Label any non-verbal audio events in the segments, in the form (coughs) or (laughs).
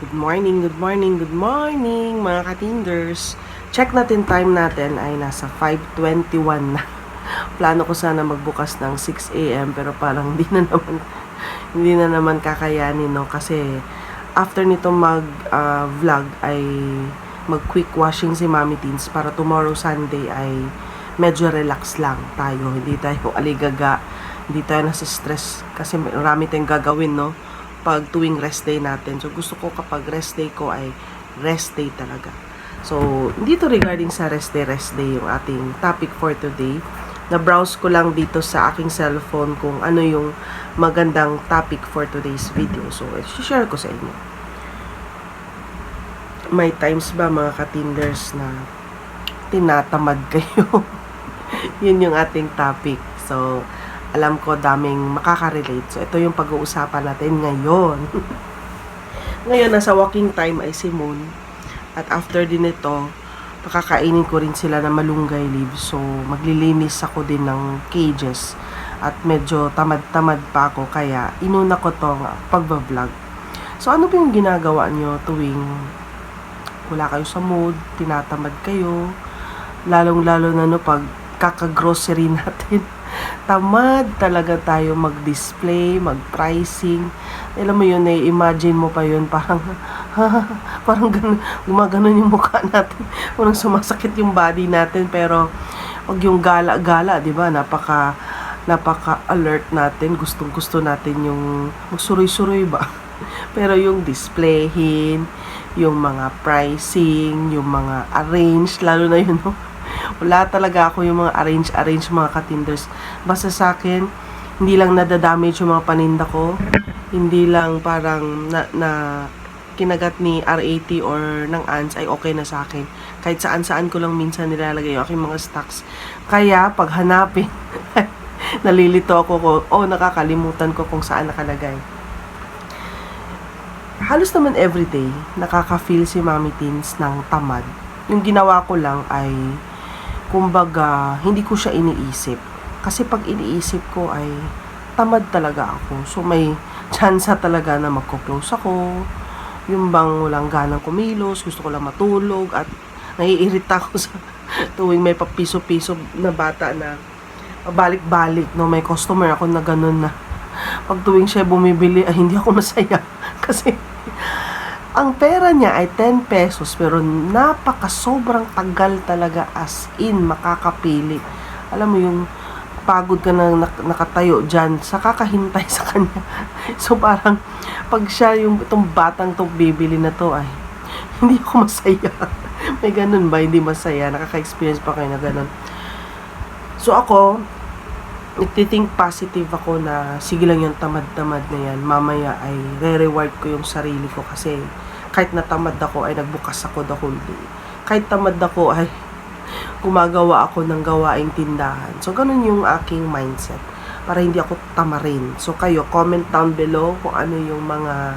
Good morning, good morning, good morning mga katinders. Check natin time natin ay nasa 5.21 na. (laughs) Plano ko sana magbukas ng 6 a.m. pero parang hindi na naman (laughs) hindi na naman kakayanin no kasi after nito mag ah, vlog ay mag quick washing si Mami Teens para tomorrow Sunday ay medyo relax lang tayo. Hindi tayo (laughs) aligaga, hindi tayo nasa stress kasi marami tayong gagawin no pag tuwing rest day natin. So, gusto ko kapag rest day ko ay rest day talaga. So, dito regarding sa rest day, rest day yung ating topic for today. Na-browse ko lang dito sa aking cellphone kung ano yung magandang topic for today's video. So, share ko sa inyo. May times ba mga katinders na tinatamad kayo? (laughs) Yun yung ating topic. So, alam ko daming makaka-relate. So, ito yung pag-uusapan natin ngayon. (laughs) ngayon, nasa walking time ay si Moon. At after din ito, pakakainin ko rin sila ng malunggay leaves. So, maglilinis ako din ng cages. At medyo tamad-tamad pa ako, kaya inuna ko tong pagbablog. So, ano ba yung ginagawa nyo tuwing wala kayo sa mood, tinatamad kayo, lalong-lalo na no pag kaka-grocery (laughs) natin tamad talaga tayo mag-display, mag-pricing. Alam mo yun, i-imagine mo pa yun, parang, (laughs) parang ganun, gumaganon yung mukha natin. Parang sumasakit yung body natin, pero wag yung gala-gala, di ba? Napaka, napaka-alert natin, gustong-gusto natin yung magsuroy-suroy ba? (laughs) Pero yung displayhin, yung mga pricing, yung mga arrange, lalo na yun, no? Wala talaga ako yung mga arrange-arrange mga katinders. Basta sa akin, hindi lang nadadamage yung mga paninda ko. Hindi lang parang na, na kinagat ni R80 or ng ants ay okay na sa akin. Kahit saan-saan ko lang minsan nilalagay yung aking mga stocks. Kaya, pag hanapin, (laughs) nalilito ako ko, oh, nakakalimutan ko kung saan nakalagay. Halos naman everyday, nakaka-feel si Mami Teens ng tamad. Yung ginawa ko lang ay kumbaga, hindi ko siya iniisip. Kasi pag iniisip ko ay tamad talaga ako. So may (laughs) chance talaga na magko-close ako. Yung bang walang ganang kumilos, gusto ko lang matulog at naiirita ako (laughs) sa tuwing may papiso-piso na bata na balik-balik no may customer ako na ganun na (laughs) pag tuwing siya bumibili ay hindi ako masaya kasi ang pera niya ay 10 pesos pero napaka sobrang tagal talaga as in makakapili. Alam mo yung pagod ka na nak- nakatayo dyan sa kakahintay sa kanya. (laughs) so parang pag siya yung itong batang tong bibili na to ay (laughs) hindi ako masaya. May ganun ba? Hindi masaya. Nakaka-experience pa kayo na ganun. So ako, nagtithink positive ako na sige lang yung tamad-tamad na yan. Mamaya ay re-reward ko yung sarili ko kasi kahit natamad ako ay nagbukas ako the whole day. Kahit tamad ako ay (laughs) gumagawa ako ng gawaing tindahan. So, ganun yung aking mindset para hindi ako tamarin. So, kayo, comment down below kung ano yung mga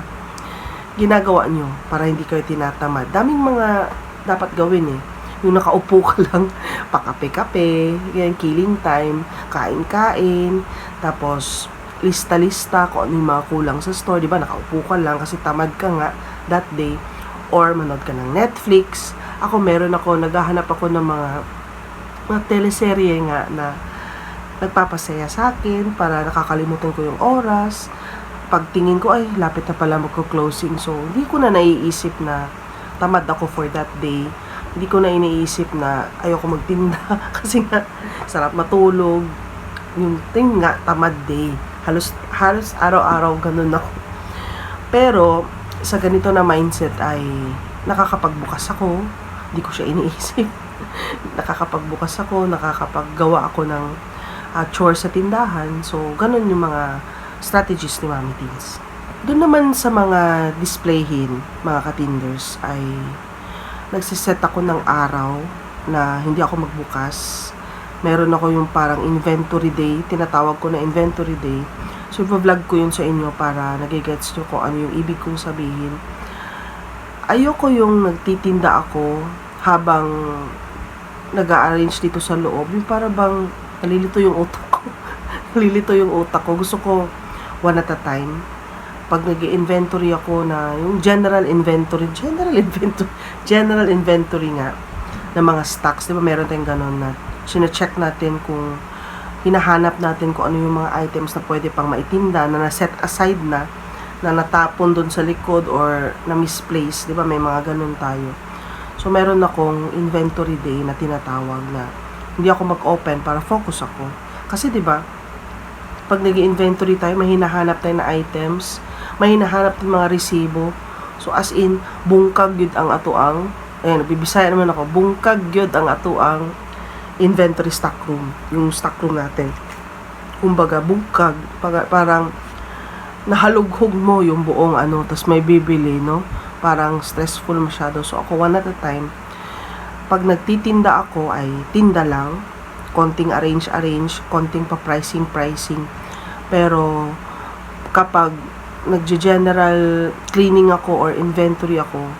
ginagawa nyo para hindi kayo tinatamad. Daming mga dapat gawin eh. Yung nakaupo ka (laughs) lang, pakape-kape, yan, killing time, kain-kain, tapos lista-lista kung ano yung mga kulang sa store, di ba? Nakaupo ka lang kasi tamad ka nga that day or manood ka ng Netflix. Ako meron ako, naghahanap ako ng mga mga teleserye nga na nagpapasaya sa akin para nakakalimutan ko yung oras. Pagtingin ko ay lapit na pala magko-closing. So, hindi ko na naiisip na tamad ako for that day. Hindi ko na iniisip na ayoko magtinda (laughs) kasi nga sarap matulog. Yung thing nga, tamad day. Halos, halos araw-araw ganun ako. Pero, sa ganito na mindset ay nakakapagbukas ako, hindi ko siya iniisip. (laughs) nakakapagbukas ako, nakakapaggawa ako ng uh, chores sa tindahan. So, ganun yung mga strategies ni Mami Teens. Doon naman sa mga displayhin, mga katinders, ay nagsiset ako ng araw na hindi ako magbukas. Meron ako yung parang inventory day, tinatawag ko na inventory day So, vlog ko yun sa inyo para nagigets nyo kung ano yung ibig kong sabihin. Ayoko yung nagtitinda ako habang nag arrange dito sa loob. Yung para bang nalilito yung utak ko. (laughs) nalilito yung utak ko. Gusto ko one at a time. Pag nag inventory ako na yung general inventory, general (laughs) inventory, general inventory nga ng mga stocks, di ba meron tayong ganun na sine-check natin kung hinahanap natin kung ano yung mga items na pwede pang maitinda na na-set aside na na natapon doon sa likod or na misplace, 'di ba? May mga ganun tayo. So meron akong inventory day na tinatawag na hindi ako mag-open para focus ako. Kasi 'di ba? Pag nag-inventory tayo, may hinahanap tayo na items, may hinahanap tayong mga resibo. So as in bungkag gyud ang atuang Ayan, bibisaya naman ako. Bungkag gyud ang atuang inventory stock room. Yung stock room natin. Kumbaga, bungkag. Para, parang nahalughog mo yung buong ano, tapos may bibili, no? Parang stressful masyado. So, ako one at a time, pag nagtitinda ako ay tinda lang, konting arrange-arrange, konting pa-pricing-pricing. Pero, kapag nagje-general cleaning ako or inventory ako,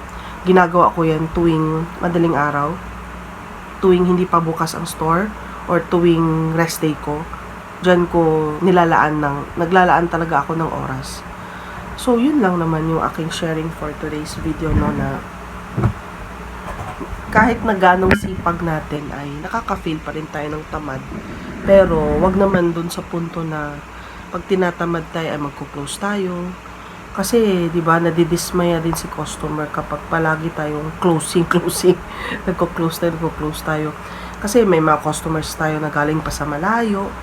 ginagawa ko yan tuwing madaling araw, tuwing hindi pa bukas ang store, or tuwing rest day ko. Diyan ko nilalaan ng, naglalaan talaga ako ng oras. So, yun lang naman yung aking sharing for today's video, no, na kahit na ganong sipag natin ay nakaka-feel pa rin tayo ng tamad. Pero, wag naman dun sa punto na pag tinatamad tayo ay magko-close tayo. Kasi, di ba, nadidismaya din si customer kapag palagi tayong closing, (laughs) closing. nagko-close tayo, nagko-close tayo. Kasi may mga customers tayo na galing pa sa malayo.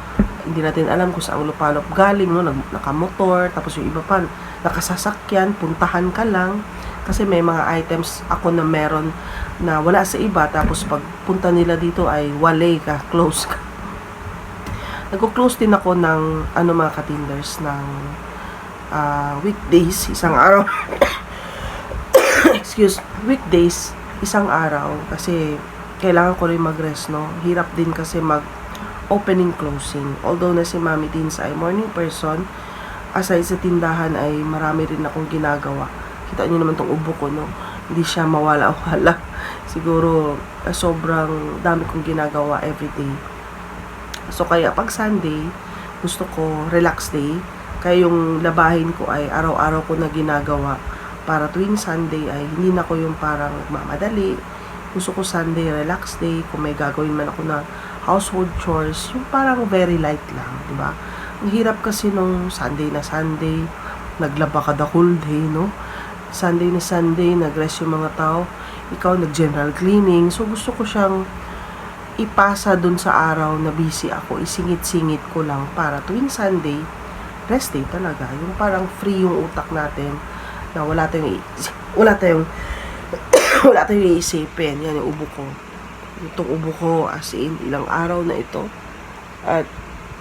Hindi natin alam kung saan lupalop galing, no? Nakamotor, tapos yung iba pa, nakasasakyan, puntahan ka lang. Kasi may mga items ako na meron na wala sa iba, tapos pag punta nila dito ay wale ka, (laughs) close ka. Nagko-close din ako ng ano mga katinders ng ah, weekdays, isang araw. (coughs) Excuse, weekdays, isang araw kasi kailangan ko rin mag-rest, no? Hirap din kasi mag opening closing. Although na si Mami Teens ay morning person, aside sa tindahan ay marami rin akong ginagawa. Kita niyo naman tong ubo ko, no? Hindi siya mawala-wala. (laughs) Siguro ah, sobrang dami kong ginagawa everyday. So kaya pag Sunday, gusto ko relax day. Kaya yung labahin ko ay araw-araw ko na ginagawa para tuwing Sunday ay hindi na ko yung parang nagmamadali. Gusto ko Sunday relax day. Kung may gagawin man ako na household chores, yung parang very light lang, di ba? Ang hirap kasi nung Sunday na Sunday, naglaba ka the whole day, no? Sunday na Sunday, nag-rest yung mga tao. Ikaw nag-general cleaning. So, gusto ko siyang ipasa dun sa araw na busy ako, isingit-singit ko lang para tuwing Sunday, rest day talaga. Yung parang free yung utak natin na wala tayong wala tayong (coughs) wala tayong iisipin. Yan yung ubo ko. Itong ubo ko as in ilang araw na ito at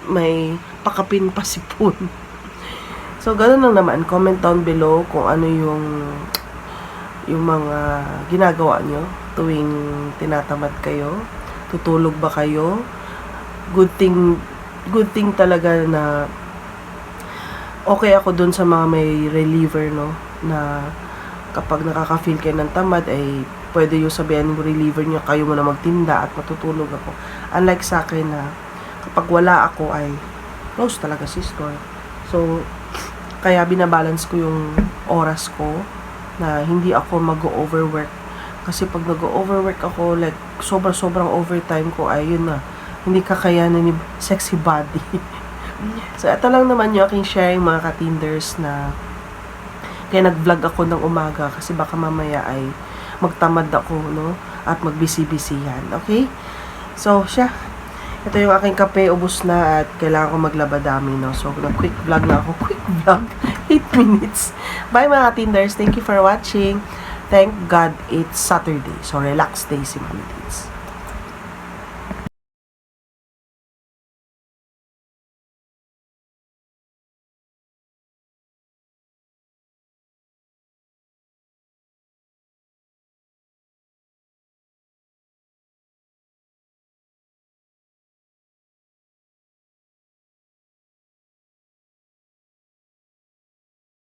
may pakapin pa sipon. (laughs) So, ganun lang naman. Comment down below kung ano yung yung mga ginagawa nyo tuwing tinatamad kayo. Tutulog ba kayo? Good thing, good thing talaga na okay ako dun sa mga may reliever, no? Na kapag nakaka-feel kayo ng tamad, ay pwede yung sabihan ng reliever nyo, kayo muna magtinda at matutulog ako. Unlike sa akin na kapag wala ako ay close talaga si store. So, kaya binabalance ko yung oras ko na hindi ako mag-overwork. Kasi pag nag-overwork ako, like, sobra-sobrang overtime ko, ay yun na, hindi kakayanan ni sexy body. so, ito lang naman yung aking sharing mga katinders na kaya nag-vlog ako ng umaga kasi baka mamaya ay magtamad ako, no? At magbisi-bisi yan, okay? So, siya. Ito yung aking kape, ubos na at kailangan ko maglaba dami, no? So, nag-quick vlog na ako. (laughs) Quick vlog. 8 minutes. Bye mga tinders. Thank you for watching. Thank God it's Saturday. So, relax day si Mami Tins.